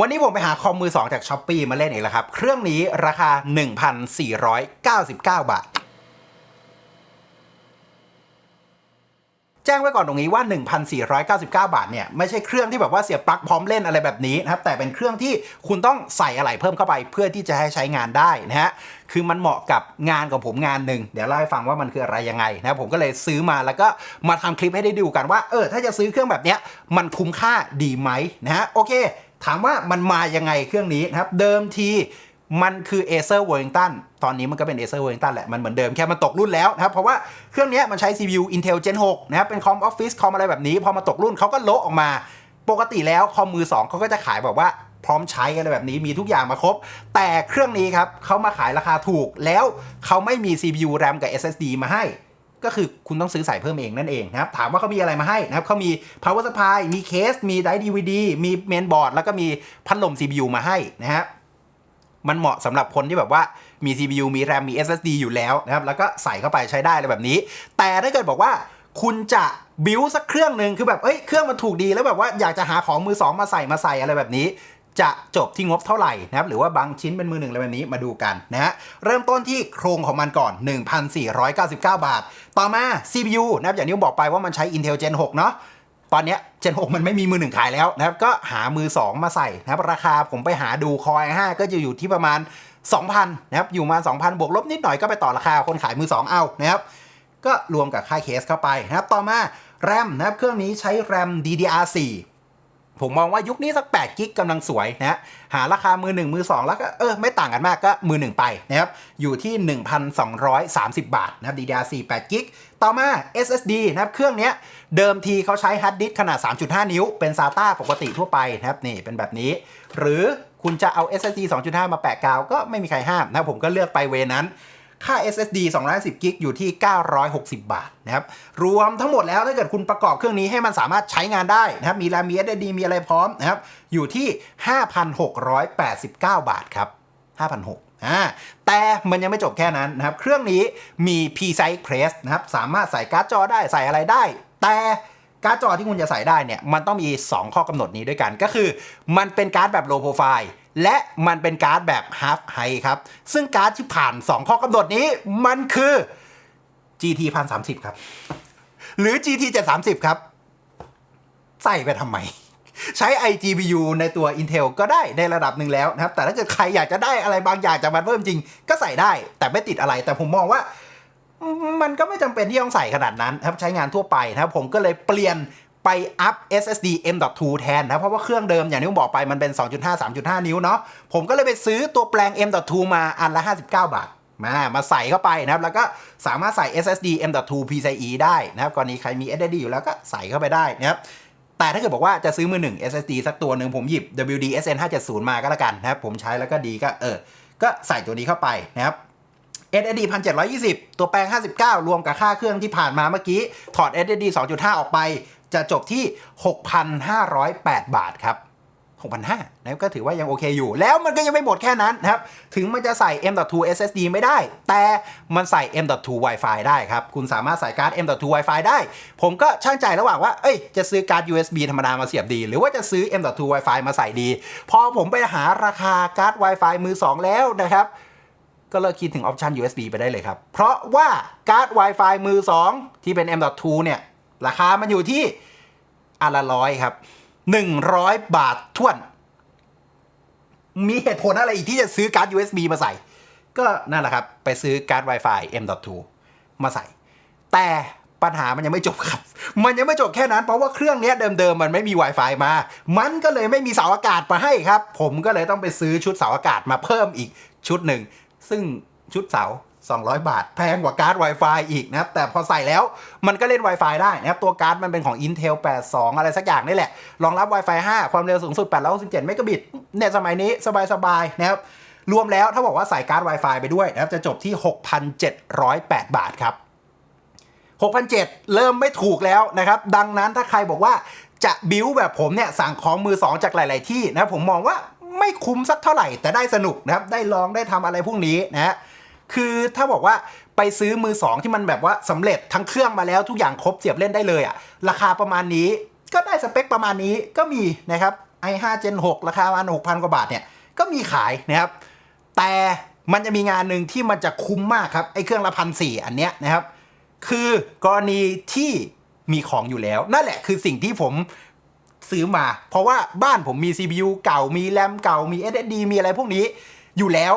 วันนี้ผมไปหาคอมมือ 2 จากช้อปปีมาเล่นอีกแล้วครับ เครื่องนี้ราคา 1,499 บาทแจ้งไว้ก่อนตรงนี้ว่า 1,499 บาทเนี่ยไม่ใช่เครื่องที่แบบว่าเสียบปลั๊กพร้อมเล่นอะไรแบบนี้นะครับแต่เป็นเครื่องที่คุณต้องใส่อะไรเพิ่มเข้าไปเพื่อที่จะให้ใช้งานได้นะฮะคือมันเหมาะกับงานของผมงานหนึ่งเดี๋ยวเล่าให้ฟังว่ามันคืออะไรยังไงนะผมก็เลยซื้อมาแล้วก็มาทำคลิปให้ได้ดูกันว่าเออถ้าจะซื้อเครื่องแบบเนี้ยมันคุ้มค่าดีไหมนะฮะโอเค ถามว่ามันมายังไงเครื่องนี้นะครับ เดิมทีมันคือ Acer Wellington ตอนนี้มันก็เป็น Acer Wellington แหละ มันเหมือนเดิมแค่มันตกรุ่นแล้วนะครับ เพราะว่าเครื่องนี้มันใช้ CPU Intel Gen 6 นะครับ เป็นคอมออฟฟิศคอมอะไรแบบนี้ พอมาตกรุ่นเขาก็โละออกมา ปกติแล้วคอมมือ 2เขาก็จะขายแบบว่าพร้อมใช้อะไรแบบนี้มีทุกอย่างมาครบ แต่เครื่องนี้ครับเขามาขายราคาถูกแล้วเขาไม่มี CPU RAM กับ SSD มาให้ ก็คือคุณต้องซื้อใส่เพิ่มเองนั่นเองนะครับ ถามว่าเขามีอะไรมาให้นะครับเขามี power supply มีเคส มีไดร์ DVD มีเมนบอร์ดแล้วก็มีพัดลม CPU มาให้นะฮะมันเหมาะสำหรับคนที่แบบว่ามี CPU มี RAM มี SSD อยู่แล้วนะครับ แล้วก็ใส่เข้าไปใช้ได้อะไรแบบนี้ แต่ถ้าเกิดบอกว่าคุณจะบิวสักเครื่องหนึ่งคือแบบ เอ้ย เครื่องมันถูกดีแล้วแบบว่าอยากจะหาของมือสองมาใส่มาใส่อะไรแบบนี้ จะจบที่งบเท่าไหร่นะครับหรือว่าบางชิ้นเป็นมือหนึ่งอะไรแบบนี้มาดูกันนะฮะเริ่มต้นที่โครงของมันก่อน 1,499 บาท ต่อมา CPU นะครับอย่างที่ผมบอกไปว่ามันใช้ Intel Gen 6 เนาะตอนนี้ย Gen 6มันไม่มีมือหนึ่งขายแล้วนะครับก็หามือ 2 มาใส่นะครับราคาผมไปหาดูคอย5ก็จะอยู่ที่ประมาณ 2,000นะครับอยู่มา 2,000 บวกลบนิดหน่อยก็ไปต่อราคาคนขายมือ 2 เอานะครับก็รวมกับค่าเคสเข้าไปนะครับต่อมา RAM นะครับเครื่องนี้ใช้ RAM DDR4 ผมมองว่ายุคนี้สัก8กิกกำลังสวยนะฮะหาราคามือ 1 มือ 2 แล้วก็เออไม่ต่างกันมากก็มือ 1 ไปนะครับอยู่ที่ 1,230 บาทนะครับ DDR4 8กิกต่อมา SSD นะครับเครื่องนี้เดิมทีเขาใช้ฮาร์ดดิสขนาด 3.5 นิ้ว เป็น SATA ปกติทั่วไปนะครับนี่เป็นแบบนี้ หรือคุณจะเอา SSD 2.5 มาแปะกาวก็ไม่มีใครห้ามนะผมก็เลือกไปเวนั้น ค่า SSD 210กิกอยู่ที่ 960 บาทนะครับ รวมทั้งหมดแล้วถ้าเกิดคุณประกอบเครื่องนี้ให้มันสามารถใช้งานได้นะครับ มี RAM มี SSD มีอะไรพร้อมนะครับ อยู่ที่ 5,689 บาทครับ 5,600อ่าแต่มันยังไม่จบแค่นั้นนะครับ เครื่องนี้มี PCI Express นะครับ สามารถใส่การ์ดจอได้ใส่อะไรได้ แต่การ์ดจอที่คุณจะใส่ได้เนี่ย มันต้องมี 2 ข้อกำหนดนี้ด้วยกัน ก็คือ มันเป็นการ์ดแบบ low profile และมันเป็นการ์ดแบบ half high ครับ ซึ่งการ์ดที่ผ่าน 2 ข้อกำหนดนี้มันคือ GT 1030ครับ หรือ GT 730 ครับ ใส่ไปทำไม ใช้ iGPU ในตัว Intel ก็ได้ในระดับหนึ่งแล้วนะครับ แต่ถ้าเกิดใครอยากจะได้อะไรบางอย่างจากมันเพิ่มจริง ก็ใส่ได้ แต่ไม่ติดอะไร แต่ผมมองว่า มันก็ไม่จำเป็นที่ต้องใส่ขนาดนั้นครับ ใช้งานทั่วไปนะครับ ผมก็เลยเปลี่ยน ไปอัพ SSD M.2 แทนนะ เพราะว่าเครื่องเดิมอย่างที่ผมบอกไปมันเป็น 2.5 3.5 นิ้วเนาะผมก็เลยไปซื้อตัวแปลง M.2 มาอันละ 59 บาทมามาใส่เข้าไปนะครับ แล้วก็สามารถใส่ SSD M.2 PCIe ได้นะครับกรณีใครมี SSD อยู่แล้วก็ใส่เข้าไปได้นะครับแต่ถ้าเกิดบอกว่าจะซื้อมือหนึ่ง SSD สักตัวหนึ่งผมหยิบ WD SN 570 มาก็แล้วกันนะครับ ผมใช้แล้วก็ดีก็เออ ก็ใส่ตัวนี้เข้าไปนะครับ SSD 1720 ตัวแปลง 59 รวมกับค่าเครื่องที่ผ่านมาเมื่อกี้ ถอด SSD 2.5 ออกไป จะจบที่ 6,508 บาทครับ6,500นะครับก็ถือว่ายังโอเคอยู่ แล้วมันก็ยังไม่หมดแค่นั้นนะครับ ถึงมันจะใส่ M.2 SSD ไม่ได้ แต่มันใส่ M.2 Wi-Fi ได้ครับ คุณสามารถใส่การ์ด M.2 Wi-Fi ได้ ผมก็ช่างใจระหว่างว่า เอ้ย จะซื้อการ์ด USB ธรรมดามาเสียบดี หรือว่าจะซื้อ M.2 Wi-Fi มาใส่ดี พอผมไปหาราคาการ์ด Wi-Fi มือ 2 แล้วนะครับก็เลิกคิดถึงออปชัน USB ไปได้เลยครับ เพราะว่าการ์ด Wi-Fi มือ 2 ที่เป็น M.2 เนี่ย ราคามันอยู่ที่อันละร้อยครับ100บาทท่วน มีเหตุผลอะไรอีกที่จะซื้อการ์ด USB มาใส่ ก็นั่นแหละครับ ไปซื้อการ์ด Wi-Fi M.2 มาใส่ แต่ปัญหามันยังไม่จบครับ มันยังไม่จบแค่นั้นเพราะว่าเครื่องนี้เดิมๆ มันไม่มี Wi-Fi มา มันก็เลยไม่มีเสาอากาศมาให้ครับ ผมก็เลยต้องไปซื้อชุดเสาอากาศมาเพิ่มอีกชุดหนึ่ง ซึ่งชุดเสา 200 บาท แพงกว่าการ์ด Wi-Fi อีกนะครับ แต่พอใส่แล้วมันก็เล่น Wi-Fi ได้นะครับ ตัวการ์ดมันเป็นของ Intel 82 อะไรสักอย่างนี่แหละ รองรับ Wi-Fi 5 ความเร็วสูงสุด867เมกะบิตเนี่ยสมัยนี้สบายๆนะครับ รวมแล้วถ้าบอกว่าใส่การ์ด Wi-Fi ไปด้วยนะครับ จะจบที่ 6,708 บาทครับ6,700เริ่มไม่ถูกแล้วนะครับ ดังนั้นถ้าใครบอกว่าจะบิวแบบผมเนี่ยสั่งของมือ 2 จากหลาย ๆ ที่นะผมมองว่าไม่คุ้มสักเท่าไหร่แต่ได้สนุกนะครับ ได้ลองได้ทำอะไรพวกนี้นะฮะ คือถ้าบอกว่าไปซื้อมือ2ที่มันแบบว่าสำเร็จทั้งเครื่องมาแล้วทุกอย่างครบเสียบเล่นได้เลยอะราคาประมาณนี้ก็ได้สเปคประมาณนี้ก็มีนะครับ i5 Gen 6 ราคาประมาณ6,000 กว่าบาทเนี่ยก็มีขายนะครับ แต่มันจะมีงานหนึ่งที่มันจะคุ้มมากครับไอ้เครื่องละพันสี่อันเนี้ยนะครับ คือกรณีที่มีของอยู่แล้ว นั่นแหละคือสิ่งที่ผมซื้อมา เพราะว่าบ้านผมมี CPU เก่ามีแรมเก่ามี SSD มีอะไรพวกนี้อยู่แล้ว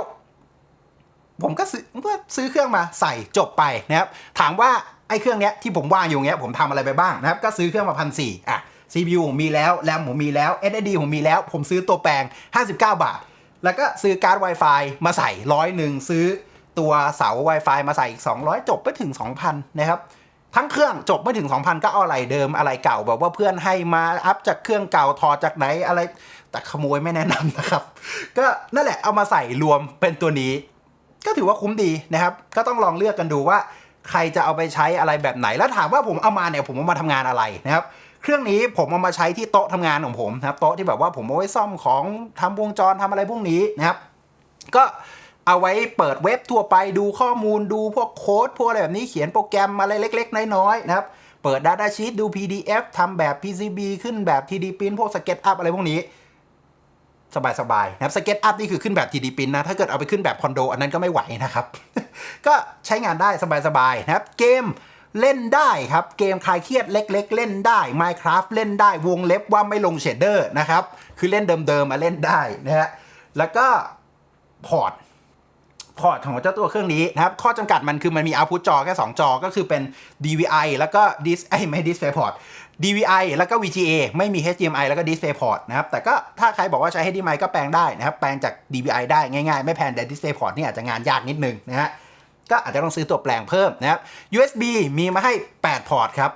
ผมก็ซื้อก็ซื้อเครื่องมาใส่จบไปนะครับถามว่าไอ้เครื่องเนี้ยที่ผมวางอยู่เนี้ยผมทำอะไรไปบ้างนะครับก็ซื้อเครื่องมาพันสี่อะ CPU ผมมีแล้วแรมผมมีแล้ว SSD ผมมีแล้ว ผมซื้อตัวแปลง 59 บาท แล้วก็ซื้อการ์ด Wi-Fi มาใส่ร้อยหนึ่งซื้อตัวเสา Wi-Fi มาใส่อีก 200 จบไปถึง 2,000 นะครับทั้งเครื่องจบไม่ถึง 2,000 ก็เอาอะไรเดิมอะไรเก่าแบบว่าเพื่อนให้มาอัพจากเครื่องเก่าถอดจากไหนอะไร แต่ขโมยไม่แนะนำนะครับ ก็นั่นแหละเอามาใส่รวมเป็นตัวนี้ ก็ถือว่าคุ้มดีนะครับ ก็ต้องลองเลือกกันดูว่า ใครจะเอาไปใช้อะไรแบบไหน แล้วถามว่าผมเอามาเนี่ยผมเอามาทำงานอะไรนะครับเครื่องนี้ผมเอามาใช้ที่โต๊ะทำงานของผมนะครับโต๊ะที่แบบว่าผมเอาไว้ซ่อมของทำวงจรทำอะไรพวกนี้นะครับ ก็เอาไว้เปิดเว็บทั่วไปดูข้อมูลดูพวกโค้ดพวกอะไรแบบนี้เขียนโปรแกรมอะไรเล็ก ๆ น้อยๆนะครับ เปิด Data Sheet ดู PDF ทำแบบ PCB ขึ้นแบบ 3D Print พวก SketchUp อะไรพวกนี้ สบายๆนะครับสเก็ตอัพนี่คือขึ้นแบบ 3D พิมพ์นะ ถ้าเกิดเอาไปขึ้นแบบคอนโดอันนั้นก็ไม่ไหวนะครับ ก็ใช้งานได้สบายๆนะครับ เกมเล่นได้ครับ เกมคลายเครียดเล็ก ๆ เล่นได้ Minecraft เล่นได้วงเล็บว่าไม่ลงเชดเดอร์นะครับ คือเล่นเดิมๆมาเล่นได้นะฮะแล้วก็พอร์ต พอร์ตของเจ้าตัวเครื่องนี้นะครับ ข้อจำกัดมันคือมันมี output จอแค่ 2 จอ ก็คือเป็น DVI แล้วก็ dis ไอไม่ display port DVI แล้วก็ VGA ไม่มี HDMI แล้วก็ display port นะครับ แต่ก็ถ้าใครบอกว่าใช้ HDMI ก็แปลงได้นะครับ แปลงจาก DVI ได้ง่ายๆ ไม่แพงแต่ display port นี่อาจจะงานยากนิดนึงนะฮะก็อาจจะต้องซื้อตัวแปลงเพิ่มนะครับ USB มีมาให้ 8 พอร์ตครับ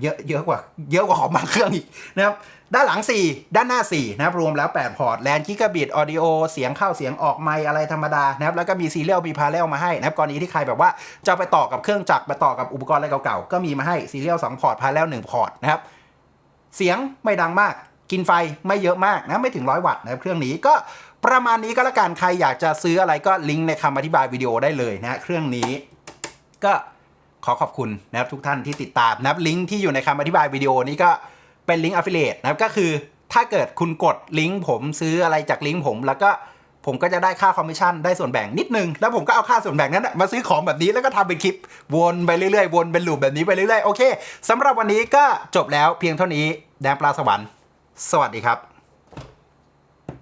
เยอะเยอะกว่าเยอะกว่าของบางเครื่องอีกนะครับด้านหลัง 4 ด้านหน้า 4 นะครับ รวมแล้ว 8 พอร์ตแลนกิกะบิตออดิโอเสียงเข้าเสียงออกไมอะไรธรรมดานะครับ แล้วก็มีซีเรียลมีพาเรลมาให้นะครับ กรณีที่ใครแบบว่าจะไปต่อกับเครื่องจักรไปต่อกับอุปกรณ์อะไรเก่าๆ ก็มีมาให้ซีเรียล2พอร์ตพาเรล1พอร์ตนะครับ เสียงไม่ดังมาก กินไฟไม่เยอะมากนะไม่ถึงร้อยวัตต์นะครับเครื่องนี้ก็ประมาณนี้ก็แล้วกันใครอยากจะซื้ออะไรก็ลิงก์ในคำอธิบายวิดีโอได้เลยนะเครื่องนี้ก็ ขอขอบคุณนะครับทุกท่านที่ติดตามนะครับลิงก์ที่อยู่ในคำอธิบายวิดีโอนี้ก็เป็นลิงก์ affiliate นะครับก็คือถ้าเกิดคุณกดลิงก์ผมซื้ออะไรจากลิงก์ผม แล้วก็ผมก็จะได้ค่าคอมมิชชั่นได้ส่วนแบ่งนิดนึง แล้วผมก็เอาค่าส่วนแบ่งนั้นมาซื้อของแบบนี้แล้วก็ทำเป็นคลิปวนไปเรื่อยๆ วนเป็นลูปแบบนี้ไปเรื่อยๆ โอเคสำหรับวันนี้ก็จบแล้วเพียงเท่านี้แดงปลาสวรรค์สวัสดีครับ